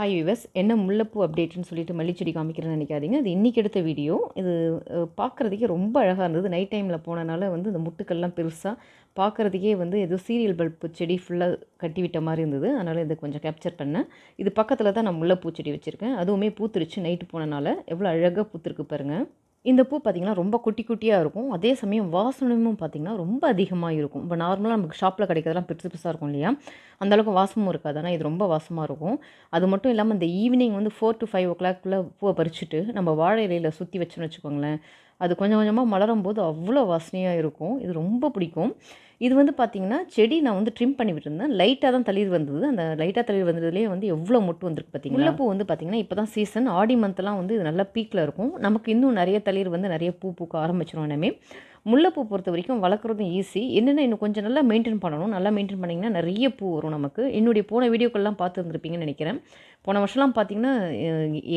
Hi விவஸ் என்ன முல்லைப்பூ அப்டேட்னு சொல்லிட்டு மல்லிச்செடி காமிக்கிறேன்னு நினைக்காதீங்க. இது இன்றைக்கி எடுத்த வீடியோ இது பார்க்குறதுக்கே பார்க்கறதுக்கே ரொம்ப அழகாக இருந்தது. நைட் டைமில் போனனால வந்து இந்த முட்டுக்கள்லாம் பெருசாக பார்க்குறதுக்கே வந்து ஏதோ சீரியல் பல்ப்பு செடி ஃபுல்லாக கட்டி விட்ட மாதிரி இருந்தது. அதனால் இதை கொஞ்சம் கேப்சர் பண்ணேன். இது பக்கத்தில் தான் நான் முல்லைப்பூ செடி வச்சுருக்கேன். அதுவுமே பூத்துருச்சு. நைட்டு போனனால எவ்வளோ அழகாக பூத்துருக்கு பாருங்கள் இந்த பூ பார்த்திங்கன்னா ரொம்ப குட்டி குட்டியாக இருக்கும். அதே சமயம் வாசனமும் பார்த்திங்கன்னா ரொம்ப அதிகமாக இருக்கும். இப்போ நார்மலாக நமக்கு ஷாப்பில் கிடைக்கிறதெல்லாம் பெருசு பெருசாக இருக்கும் இல்லையா? அந்தளவுக்கு வாசமும் இருக்காது. ஆனால் இது ரொம்ப வாசமாக இருக்கும். அது மட்டும் இல்லாமல் இந்த ஈவினிங் வந்து ஃபோர் டு ஃபைவ் ஓ கிளாக்குள்ளே பூவை பறிச்சுட்டு நம்ம வாழை இலையில் சுற்றி வச்சோன்னு வச்சுக்கோங்களேன். அது கொஞ்சம் கொஞ்சமாக மலரும் போது அவ்வளோ வாசனையாக இருக்கும். இது ரொம்ப பிடிக்கும். இது வந்து பார்த்திங்கன்னா செடி நான் வந்து ட்ரிம் பண்ணி விட்டுருந்தேன். லைட்டாக தான் தளிர் வந்தது. அந்த லைட்டாக தளிர் வந்ததுலேயே வந்து எவ்வளோ மொட்டு வந்திருக்கு பார்த்திங்கன்னா பூ வந்து பார்த்திங்கன்னா இப்போ தான் சீசன் ஆடி மந்த்லாம் வந்து இது நல்லா பீக்கில் இருக்கும். நமக்கு இன்னும் நிறைய தளிர் வந்து நிறைய பூ பூக்க ஆரம்பிச்சிடும் இனிமே. முல்லைப்பூ பொறுத்த வரைக்கும் வளர்க்குறதும் ஈஸி என்னென்ன இன்னும் கொஞ்சம் நல்லா மெயின்டைன் பண்ணணும். நல்லா மெயின்டைன் பண்ணிங்கன்னா நிறைய பூ வரும் நமக்கு. என்னுடைய போன வீடியோக்கள்லாம் பார்த்து வந்திருப்பீங்கன்னு நினைக்கிறேன். போன வருஷம்லாம் பார்த்தீங்கன்னா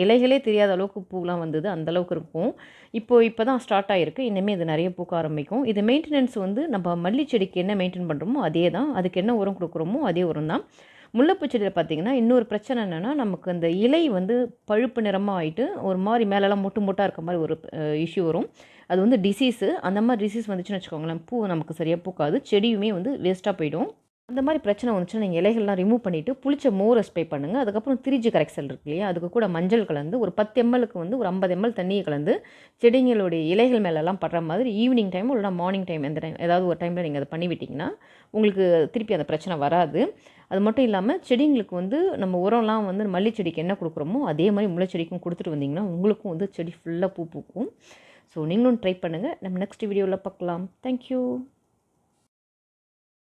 இலைகளே தெரியாத அளவுக்கு பூலாம் வந்தது. அந்த அளவுக்கு இருக்கும். இப்போ இப்போ தான் ஸ்டார்ட் ஆகிருக்கு இனிமேல் இது நிறைய பூக்க ஆரம்பிக்கும். இது மெயின்டெனன்ஸ் வந்து நம்ம மல்லி செடிக்கு என்ன மெயின்டைன் பண்ணுறோமோ அதே தான் அதுக்கு என்ன உரம் கொடுக்குறோமோ அதே உரம் தான் முல்லைப்பூ செடியில் பார்த்தீங்கன்னா இன்னொரு பிரச்சனை என்னென்னா நமக்கு அந்த இலை வந்து பழுப்பு நிறமாக ஆகிட்டு ஒரு மாதிரி மேலெல்லாம் மொட்டு மொட்டாக இருக்க மாதிரி ஒரு இஷ்யூ வரும். அது வந்து டிசீஸு அந்த மாதிரி டிசீஸ் வந்துச்சுன்னு வச்சுக்கோங்களேன் பூ நமக்கு சரியாக பூக்காது. செடியுமே வந்து வேஸ்ட்டாக போயிடும். அந்த மாதிரி பிரச்சனை வந்துச்சுன்னா நீங்கள் இலைகள்லாம் ரிமூவ் பண்ணிவிட்டு புளிச்ச மோரை ஸ்ப்ரே பண்ணுங்கள் அதுக்கப்புறம் திரிஜி கரெக்சல் இருக்கு இல்லையா? அதுக்கு கூட மஞ்சள் கலந்து ஒரு பத்து எம்எல்க்கு வந்து ஒரு ஐம்பது எம்எல் தண்ணியை கலந்து செடிங்களுடைய இலைகள் மேலெல்லாம் படுற மாதிரி ஈவினிங் டைம் இல்லைனா மார்னிங் டைம் எந்த டைம் ஏதாவது ஒரு டைமில் நீங்கள் அதை பண்ணி விட்டிங்கன்னா உங்களுக்கு திருப்பி அந்த பிரச்சனை வராது. அது மட்டும் இல்லாமல் செடிங்களுக்கு வந்து நம்ம உரம்லாம் வந்து மல்லி செடிக்கு என்ன கொடுக்குறோமோ அதே மாதிரி முளைச்செடிக்கும் செடிக்கும் கொடுத்துட்டு வந்தீங்கன்னா உங்களுக்கும் வந்து செடி ஃபுல்லாக பூ பூக்கும். ஸோ நீங்களும் ட்ரை பண்ணுங்கள் நம்ம நெக்ஸ்ட் வீடியோவில் பார்க்கலாம். தேங்க்யூ